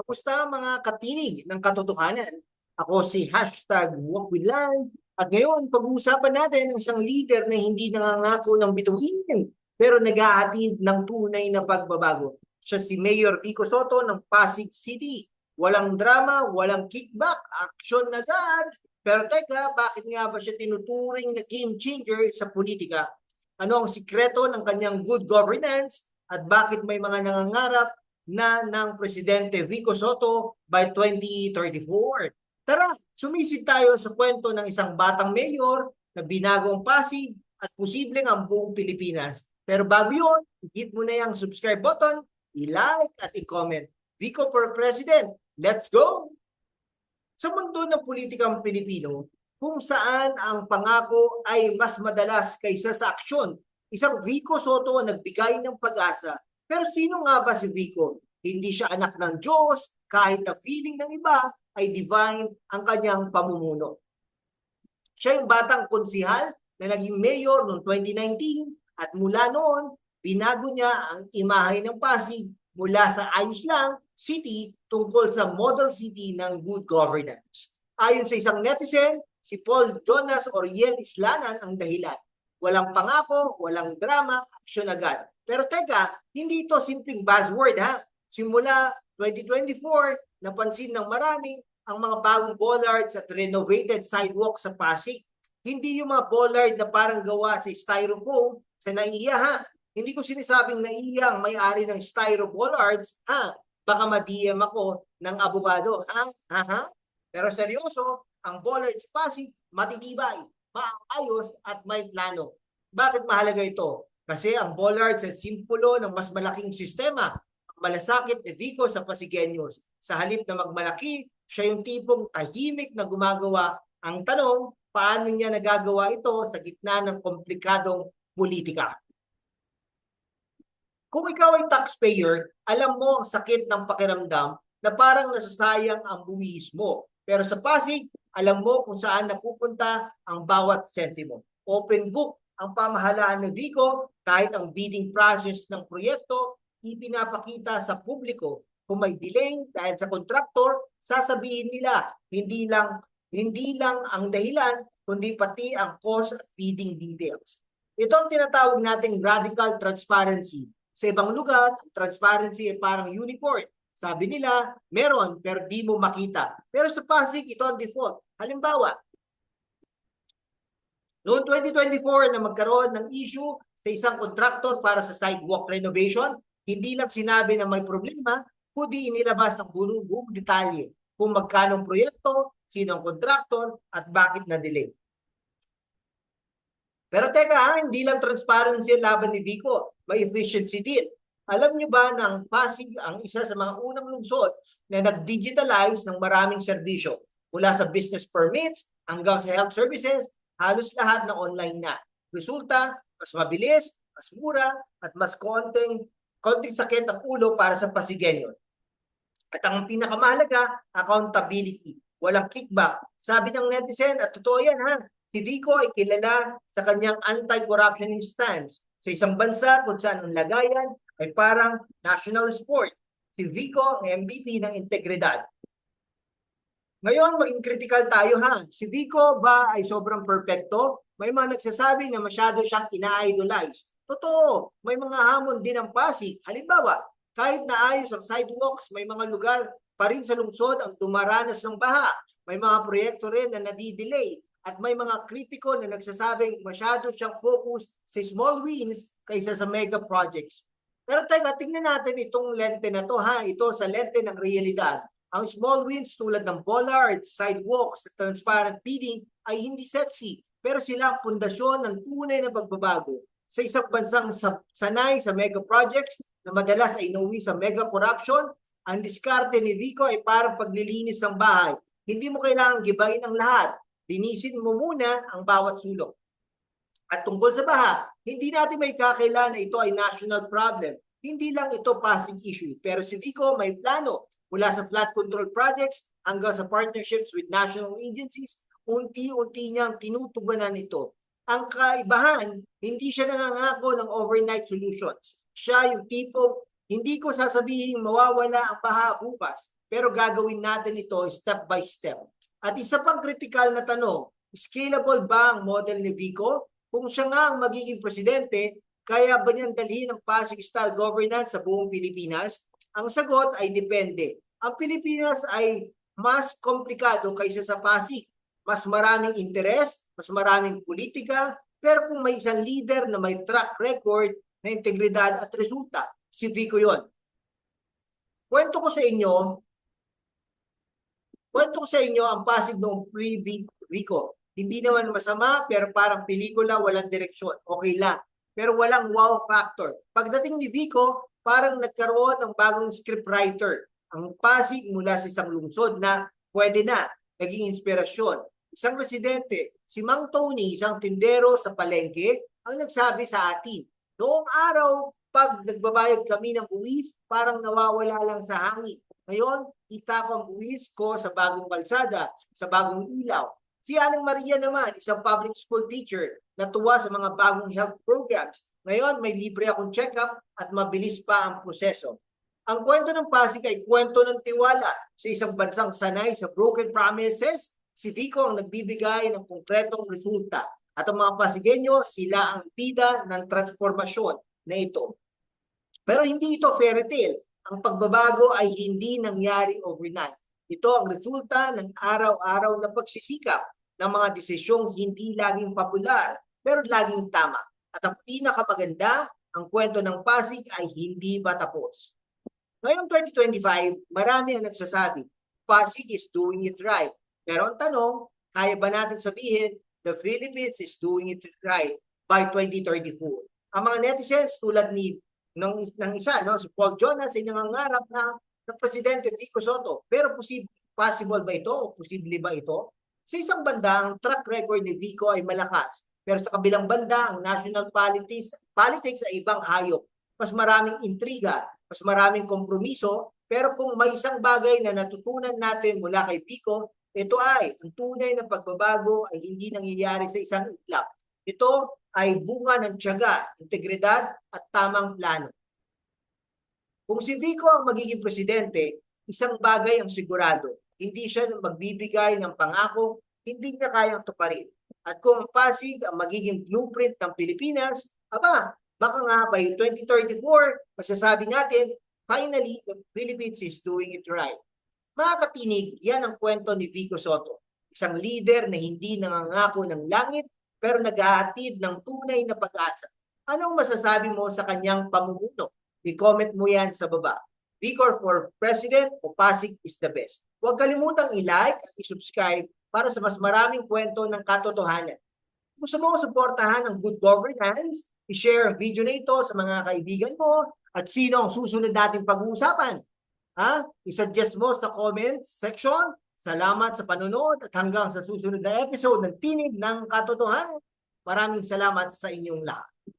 Kamusta mga katinig ng katotohanan? Ako si hashtag Wakwilay at ngayon pag-uusapan natin ang isang leader na hindi nangangako ng bituin pero nag-ahatid ng tunay na pagbabago. Siya si Mayor Vico Soto ng Pasig City. Walang drama, walang kickback, action agad. Pero teka, bakit nga ba siya tinuturing na game changer sa politika? Ano ang sikreto ng kanyang good governance at bakit may mga nangangarap na ng Presidente Vico Soto by 2034. Tara, sumisid tayo sa kwento ng isang batang mayor na binago ang Pasig at posibleng ang buong Pilipinas. Pero bago yun, hit mo na yung subscribe button, i-like at i-comment. Vico for President, let's go! Sa mundo ng politikang Pilipino, kung saan ang pangako ay mas madalas kaysa sa aksyon, isang Vico Soto ang nagbigay ng pag-asa pero sino nga ba si Vico? Hindi siya anak ng Diyos, kahit na feeling ng iba ay divine ang kanyang pamumuno. Siya yung batang konsihal na naging mayor noong 2019 at mula noon, binago niya ang imahe ng Pasig mula sa ayos lang city tungkol sa model city ng good governance. Ayon sa isang netizen, si Paul Jonas Oriel Islanan ang dahilan. Walang pangako, walang drama, aksyon agad. Pero teka, hindi ito simpleng buzzword ha. Simula 2024, napansin ng marami ang mga bagong bollards at renovated sidewalk sa Pasig. Hindi yung mga bollard na parang gawa sa styrofoam sa naiya ha. Hindi ko sinasabing naiya ang may-ari ng styro bollards ha. Baka ma-DM ako ng abogado. Ha? Ha? ha? Pero seryoso, ang bollards Pasig matitibay, maayos at may plano. Bakit mahalaga ito? Kasi ang bollards ay simpulo ng mas malaking sistema. Ang malasakit ni Vico sa Pasigueños. Sa halip na magmalaki, siya yung tipong tahimik na gumagawa. Ang tanong, paano niya nagagawa ito sa gitna ng komplikadong politika? Kung ikaw ay taxpayer, alam mo ang sakit ng pakiramdam na parang nasasayang ang buwis mo. Pero sa Pasig, alam mo kung saan napupunta ang bawat sentimo. Open book ang pamahalaan ng Vico kahit ang bidding process ng proyekto ipinapakita sa publiko kung may delay dahil sa kontraktor sasabihin nila hindi lang hindi lang ang dahilan kundi pati ang cost at bidding details. Ito ang tinatawag nating radical transparency. Sa ibang lugar, transparency ay parang unicorn. Sabi nila, meron pero di mo makita. Pero sa Pasig, ito ang default. Halimbawa, Noong 2024 na magkaroon ng issue sa isang kontraktor para sa sidewalk renovation, hindi lang sinabi na may problema, kundi inilabas ang buong, buong detalye kung magkano ang proyekto, sino ang kontraktor, at bakit na-delay. Pero teka ha, hindi lang transparency ang laban ni Vico, may efficiency din. Alam niyo ba na ang Pasig ang isa sa mga unang lungsod na nag-digitalize ng maraming serbisyo mula sa business permits hanggang sa health services halos lahat na online na. Resulta, mas mabilis, mas mura, at mas konting, konting sakit ang ulo para sa Pasigueño. At ang pinakamahalaga, accountability. Walang kickback. Sabi ng netizen, at totoo yan ha, si Vico ay kilala sa kanyang anti-corruption stance. Sa isang bansa kung saan ang lagayan ay parang national sport. Si Vico ang MVP ng integridad. Ngayon, maging critical tayo ha. Si Vico ba ay sobrang perfecto? May mga nagsasabi na masyado siyang ina-idolize. Totoo, may mga hamon din ang Pasig. Halimbawa, kahit na ayos ang sidewalks, may mga lugar pa rin sa lungsod ang dumaranas ng baha. May mga proyekto rin na nadidelay. At may mga kritiko na nagsasabing masyado siyang focus sa small wins kaysa sa mega projects. Pero teka, tingnan natin itong lente na to ha. Ito sa lente ng realidad. Ang small wins tulad ng bollards, sidewalks, at transparent bidding ay hindi sexy, pero sila ang pundasyon ng tunay na pagbabago. Sa isang bansang sanay sa mega projects na madalas ay inuwi sa mega corruption, ang diskarte ni Vico ay parang paglilinis ng bahay. Hindi mo kailangang gibayin ang lahat. Linisin mo muna ang bawat sulok. At tungkol sa baha, hindi natin may kakailan na ito ay national problem. Hindi lang ito passing issue, pero si Vico may plano mula sa flood control projects hanggang sa partnerships with national agencies, unti-unti niyang tinutugunan ito. Ang kaibahan, hindi siya nangangako ng overnight solutions. Siya yung tipo, hindi ko sasabihin mawawala ang baha bukas, pero gagawin natin ito step by step. At isa pang critical na tanong, scalable ba ang model ni Vico? Kung siya nga ang magiging presidente, kaya ba niyang dalhin ang Pasig style governance sa buong Pilipinas? Ang sagot ay depende. Ang Pilipinas ay mas komplikado kaysa sa Pasig. Mas maraming interes, mas maraming politika, pero kung may isang leader na may track record na integridad at resulta, si Vico yon. Kwento ko sa inyo, kwento ko sa inyo ang Pasig noong pre-Vico. Hindi naman masama, pero parang pelikula, walang direksyon. Okay lang. Pero walang wow factor. Pagdating ni Vico, parang nagkaroon ng bagong scriptwriter. Ang Pasig mula sa isang lungsod na pwede na, naging inspirasyon. Isang residente, si Mang Tony, isang tindero sa palengke, ang nagsabi sa atin, noong araw, pag nagbabayad kami ng buwis, parang nawawala lang sa hangin. Ngayon, kita ko ang buwis ko sa bagong kalsada, sa bagong ilaw. Si Aling Maria naman, isang public school teacher, natuwa sa mga bagong health programs. Ngayon, may libre akong check-up at mabilis pa ang proseso. Ang kwento ng Pasig ay kwento ng tiwala sa isang bansang sanay sa broken promises. Si Vico ang nagbibigay ng konkretong resulta. At ang mga Pasigueño, sila ang bida ng transformasyon na ito. Pero hindi ito fairy tale. Ang pagbabago ay hindi nangyari overnight. Ito ang resulta ng araw-araw na pagsisikap ng mga desisyong hindi laging popular, pero laging tama. At ang pinakamaganda, ang kwento ng Pasig ay hindi pa tapos. Ngayong 2025, marami ang nagsasabi, Pasig is doing it right. Pero ang tanong, kaya ba natin sabihin, the Philippines is doing it right by 2034? Ang mga netizens tulad ni ng, ng isa, no, si Paul Jonas ay nangangarap na ng Presidente Vico Soto. Pero posible, possible ba ito o posible ba ito? Sa isang banda, ang track record ni Vico ay malakas. Pero sa kabilang banda, ang national politics, politics ay ibang hayop. Mas maraming intriga, mas maraming kompromiso, pero kung may isang bagay na natutunan natin mula kay Vico, ito ay, ang tunay na pagbabago ay hindi nangyayari sa isang iglap. Ito ay bunga ng tiyaga, integridad at tamang plano. Kung si Vico ang magiging presidente, isang bagay ang sigurado. Hindi siya magbibigay ng pangako, hindi niya kayang tuparin. At kung ang Pasig ang magiging blueprint ng Pilipinas, aba, baka nga by 2034, masasabi natin, finally, the Philippines is doing it right. Mga katinig, yan ang kwento ni Vico Soto. Isang leader na hindi nangangako ng langit, pero naghahatid ng tunay na pag-asa. Anong masasabi mo sa kanyang pamumuno? I-comment mo yan sa baba. Vicor for President o Pasig is the best. Huwag kalimutang i-like at i-subscribe para sa mas maraming kwento ng katotohanan. Gusto mo suportahan ang good governance? I-share ang video na ito sa mga kaibigan mo at sino ang susunod nating pag-uusapan. Ha? I-suggest mo sa comments section. Salamat sa panonood at hanggang sa susunod na episode ng Tinig ng Katotohanan. Maraming salamat sa inyong lahat.